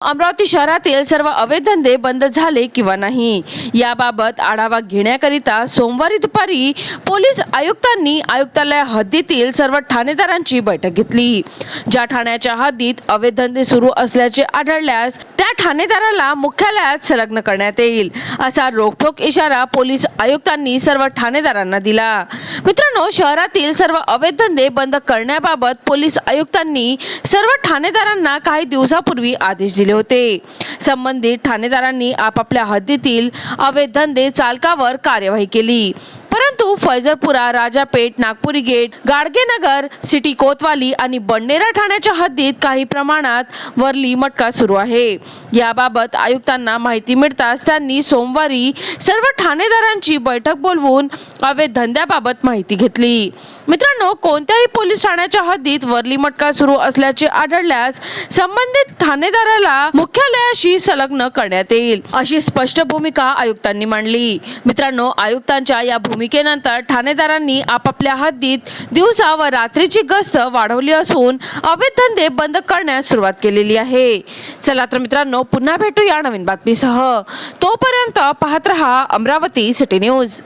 अमरावती शहरातील सर्व अवैध धंदे बंद झाले किंवा नाही? याबाबत आढावा घेण्याकरिता सोमवारी दुपारी पोलीस आयुक्तांनी आयुक्तालय हद्दीतील सर्व ठाणेदारांची बैठक घेतली. ज्या ठाण्याच्या हद्दीत अवैध धंदे सुरू असल्याचे आढळल्यास त्या ठाणेदाराला मुख्यालयात संलग्न करण्यात येईल असा रोखोक इशारा पोलीस आयुक्तांनी सर्व ठाणेदारांना दिला. मित्रांनो शहरातील सर्व अवैध धंदे बंद करण्याबाबत पोलीस आयुक्तांनी सर्व ठाणेदारांना काही दिवसापूर्वी आदेश दिले. होते. संबंधित ठाणेदारांनी आपापल्या हद्दीतील अवैध धंदे चालकावर कार्यवाही केली. परंतु फैजरपुरा राजापेठ नागपुरी गेट गाडगेनगर सिटी कोतवाली आणि बंडेरा ठाण्याच्या हद्दीत काही प्रमाणात वरली मटका सुरू आहे. याबाबत आयुक्तांना माहिती मिळताच त्यांनी सोमवारी सर्व ठाणेदारांची बैठक बोलवून अवैध धंद्याबाबत माहिती घेतली. मित्रांनो कोणत्याही पोलीस ठाण्याच्या हद्दीत वरली मटका सुरू असल्याचे आढळल्यास संबंधित ठाणेदाराला मुख्यालयाशी संलग्न करण्यात येईल अशी स्पष्ट भूमिका आयुक्तांनी मांडली. मित्रांनो आयुक्तांच्या या भूमिकेनंतर ठाणेदारांनी आपापल्या हद्दीत दिवसा व रात्रीची गस्त वाढवली असून अवैध धंदे बंद करण्यास सुरुवात केलेली आहे. चला तर मित्रांनो पुन्हा भेटूया नवीन बातमीसह. तोपर्यंत पाहत रहा अमरावती सिटी न्यूज.